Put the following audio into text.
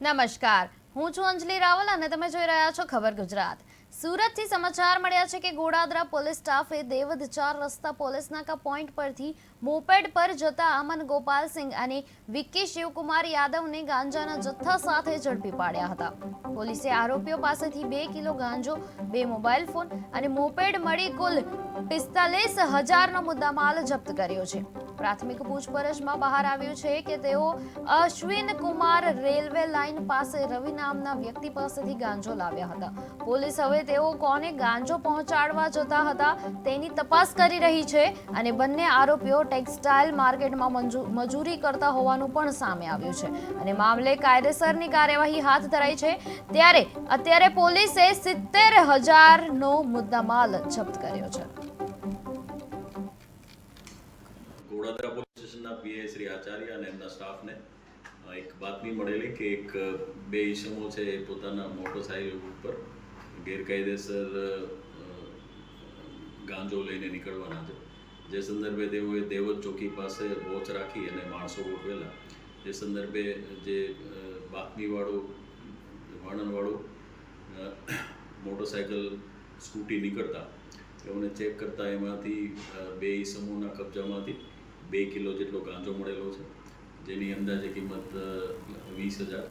નમસ્કાર. હું છું અંજલિ રાવલ અને તમે જોઈ રહ્યા છો ખબર ગુજરાત. સુરતથી સમાચાર મળ્યા છે કે ગોડાદરા પોલીસ સ્ટાફે દેવદ ચાર રસ્તા પોલીસ નાકા પોઈન્ટ પરથી મોપેડ પર જતા અમન ગોપાલસિંહ અને વિક્કી શિવકુમાર યાદવને ગાંજાના જથ્થા સાથે ઝડપી પાડ્યા હતા. પોલીસે આરોપીઓ પાસેથી બે કિલો ગાંજો, બે મોબાઈલ ફોન અને મોપેડ મળી કુલ પિસ્તાલીસ હજારનો મુદ્દામાલ જપ્ત કર્યો છે. પ્રાથમિક પૂછપરછમાં બહાર આવ્યું છે કે તેઓ અશ્વિન કુમાર રેલવે લાઇન પાસે રવિ નામના વ્યક્તિ પાસેથી ગાંજો લાવ્યા હતા. પોલીસ હવે તેઓ કોને ગાંજો પહોંચાડવા જતા હતા તેની તપાસ કરી રહી છે અને બંને આરોપીઓ ટેક્સટાઇલ માર્કેટમાં મંજુ- મજૂરી કરતા હોવાનું પણ સામે આવ્યું છે. અને મામલે કાયદેસરની કાર્યવાહી હાથ ધરાઈ છે ત્યારે અત્યારે પોલીસે સિત્તેર હજારનો મુદ્દામાલ જપ્ત કર્યો છે. ગોડાદરા પોલીસ સ્ટેશનના પીઆઈ શ્રી આચાર્ય અને એમના સ્ટાફને એક બાતમી મળેલી કે એક બે ઈસમો છે એ પોતાના મોટરસાઇકલ ઉપર ગેરકાયદેસર ગાંજો લઈને નીકળવાના છે. જે સંદર્ભે તેઓએ દેવત ચોકી પાસે વોચ રાખી અને માણસો ગોઠવેલા. જે સંદર્ભે જે બાતમીવાળું વર્ણનવાળું અ, મોટરસાયકલ સ્કૂટી નીકળતા તેઓને ચેક કરતા એમાંથી બે ઈસમોના કબજામાંથી બે કિલો જેટલો ગાંજો મળેલો છે. જેની અંદાજે કિંમત વીસ હજાર